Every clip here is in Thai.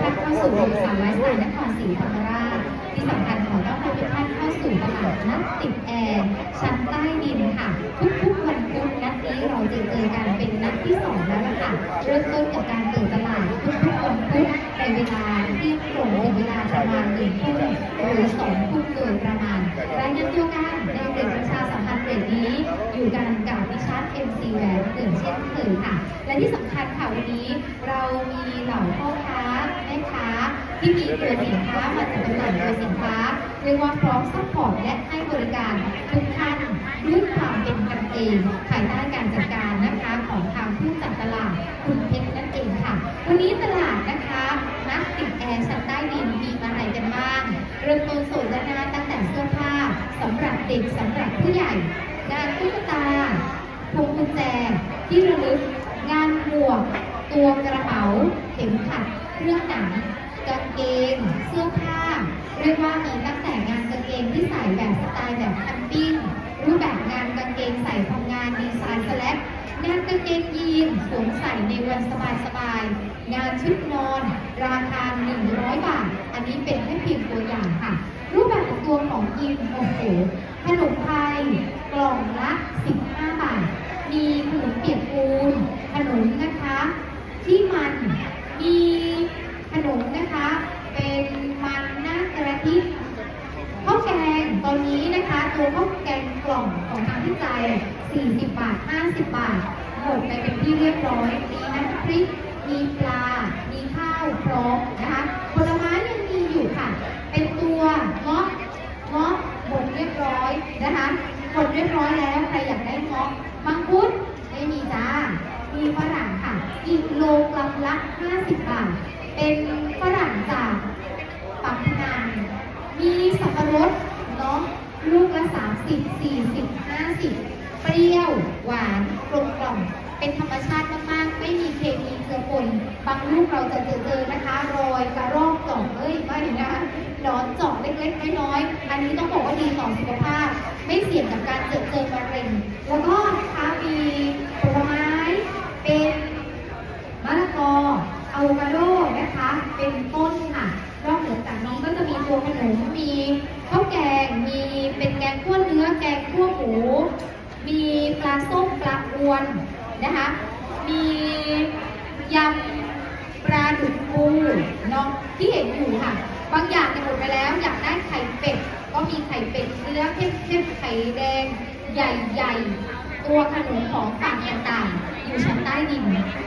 ท่านเข้าสู่โรงสาวไลฟ์สไตล์นครศรีธรรมราชที่สำคัญขอต้อนรับทุกท่านเข้าสู่ตลาดนัดติดแอร์ชั้นใต้ดินค่ะ ทุกๆวันพุธนัดนี้เราจะเจอกันเป็นนัดที่สองแล้วล่ะค่ะเริ่มต้นกับการเปิดตลาดทุกๆวันพุธในเวลาที่ยงตรงถึงเวลาประมาณหนึ่งทุ่มหรือสอง แหวนเกิดเช่นเคยค่ะ และที่สำคัญค่ะวันนี้เรามีเหล่าพ่อค้าแม่ค้าที่มีตัวสินค้ามาจัดจำหน่ายตัวสินค้าเรียกว่าพร้อมซัพพอร์ตและให้บริการทุกท่านด้วยความเป็นกันเองภายใต้การจัดการนะคะของทางผู้จัดตลาดคุณเพชรนั่นเองค่ะ วันนี้ตลาดนะคะนักติดแอร์ชั้นใต้ดินมีอะไรกันบ้างเริ่มต้นโซนด้านหน้าตั้งแต่เสื้อผ้าสำหรับเด็กสำหรับผู้ใหญ่งานตุ๊กตา พวงกุญแจ ที่ระลึก งานหมวก ตัวกระเป๋า เข็มขัด เครื่องหนังกางเกง เสื้อผ้า เรียกว่ามีตั้งแต่งานกางเกงที่ใส่แบบสไตล์แบบแคมปิ้ง รูปแบบงานกางเกงใส่ทำงานดีไซน์สแลกงานกางเกงยีนสวมใส่ในวันสบายๆ งานชุดนอน ราคา 100 บาท อันนี้เป็นแค่เพียงตัวอย่างค่ะ รูปแบบของตัวของยีนโอ้โหขนมไทยกล่องละ 15 บาท มีขนมเปียกปูน ขนมนะคะ ที่มัน มีขนมนะคะ เป็นมันหน้ากระทิข้าวแกงตอนนี้นะคะ ตัวข้าวแกงกล่องของ ทางที่ใจ40 บาท 50 บาทหมดไปเป็นที่เรียบร้อย มีน้ำพริก มีปลา มีข้าวพร้อมนะคะ ผลไม้ยังมีอยู่ค่ะ เป็นตัวเงาะเงาะหมดเรียบร้อยนะคะหมดเรียบร้อยแล้วใครอยากได้เงาะมังคุดไม่มีจ้า มีฝรั่งค่ะกิโลกรัมละ 50 บาท เป็นฝรั่งจากปักพนังมีสับปะรด ลูกละ 30 40 50 เปรี้ยว หวานกลมกล่อม เป็นธรรมชาติมากๆ ไม่มีเคมีเจือปนบางลูกเราจะเจอเจอนะคะรอยกระรอกเจาะเอ้ยไม่นะคะหนอนเจาะเล็กๆน้อยๆอันนี้ต้องบอกว่าดีต่อสุขภาพ ไม่เสี่ยงกับการเจอเจอมะเร็งแล้วก็นะคะมีผลไม้เป็นมะละกออะโวคาโดนะคะ เป็นต้นค่ะนอกเหนือจากนี้ก็จะมีตัวขนม เป็นแกงคั่วเนื้อแกงคั่วหมูมีปลาส้มปลาอวนนะคะ มียำปลาดุกปูเนาะที่เห็นอยู่ค่ะบางอย่างเนี่ยหมดไปแล้วอยากได้ไข่เป็ดก็มีไข่เป็ดเนื้อเข้มๆไข่แดงใหญ่ๆ ตัวขนมของฝากต่างๆ อยู่ชั้นใต้ดิน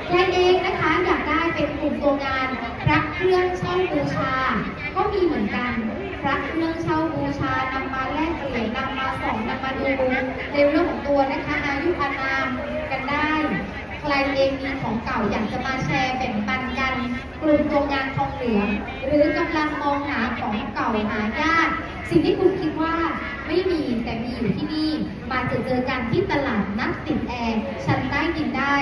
ใครเองนะคะอยากได้เป็นกลุ่มตัวงานพระเครื่องเช่าบูชา ก็มีเหมือนกันพระเครื่องเช่าบูชานำมาแลก ดูในเรื่องของตัวนะคะอายุอานามกันได้ ใครเองมีของเก่าอยากจะมาแชร์แบ่งปันกัน กลุ่มโรงงานทองเหลืองหรือกำลังมองหาของเก่าหายากสิ่งที่คุณคิดว่าไม่มีแต่มีอยู่ที่นี่ มาเจอเจอกันที่ตลาดนัดติดแอร์ชั้นใต้ดินได้